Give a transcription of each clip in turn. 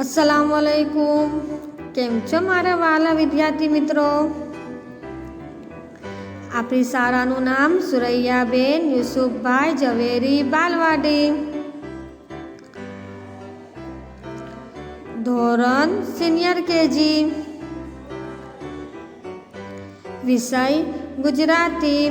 અસલામ વાલેકુમ કેમ છો મારા વાલા વિદ્યાર્થી મિત્રો? આપણી શાળાનું નામ સુરૈયાબેન યુસુફભાઈ ઝવેરી બાલવાડી. ધોરણ સિનિયર કેજી. વિષય ગુજરાતી.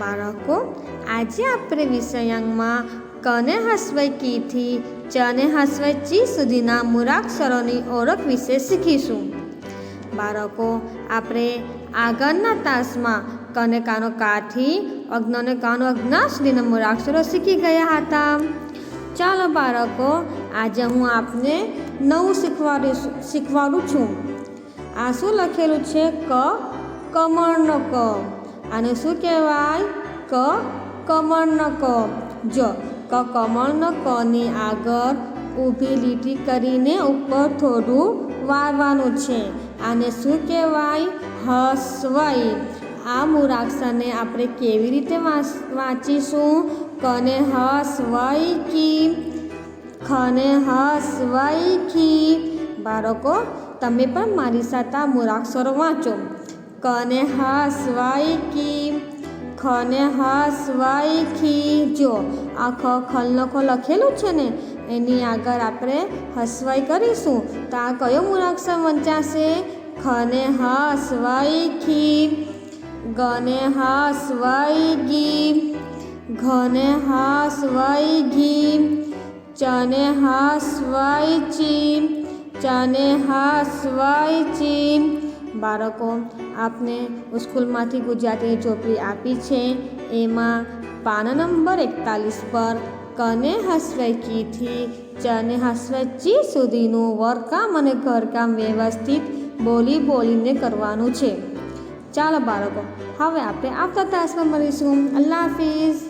બાળકો, આજે આપણે વિષયાંકમાં કને હસવાઈ કીથી, ચને હસવાઈ ચી સુધીના મૂળાક્ષરોની ઓળખ વિશે શીખીશું. બાળકો, આપણે આગળના તાસમાં કને કાનો કાથી અજ્ઞને કાનો અજ્ઞા સુધીના મૂળાક્ષરો શીખી ગયા હતા. ચાલો બાળકો, આજે હું આપને નવું શીખવાડી શીખવાડું છું. આ શું લખેલું છે? ક, કમળનો ક. આને શું કહેવાય? ક, કમળનો ક. જો ક કમળનો કની આગળ ઊભી લીટી કરીને ઉપર થોડું વાળવાનું છે. આને શું કહેવાય? હસવાઈ. આ મૂળાક્ષરને આપણે કેવી રીતે વાંચીશું? કને હસવાઈ કી? ખને હસવાઈ કી? બાળકો, તમે પણ મારી સાથે આ મૂળાક્ષરો વાંચો. કને હસવાઈ કી? ખને હસવાઈ ખી જો. આ ખ ખલનો ખ લખેલું છે ને, એની આગળ આપણે હસવાઈ કરીશું. તો આ કયો મૂળાક્ષર વંચાશે? ખને હસવાઈ ખી. ગને હસવાઈ ગી. ઘને હસવાઈ ઘી. ચને હસવાઈ ચી. ચને હસવાઈ ચી. બાળકો આપને સ્કૂલમાંથી ગુજરાતીની ચોપડી આપી છે. એમાં પાના નંબર એકતાલીસ પર, કને હસવાઈ કીથી, ચને હસવાઈ ચી સુધીનું વર્કકામ અને ઘરકામ વ્યવસ્થિત બોલી બોલીને કરવાનું છે. ચાલો બાળકો, હવે આપણે આવતા તાસમાં મળીશું. અલ્લાહ હાફિઝ.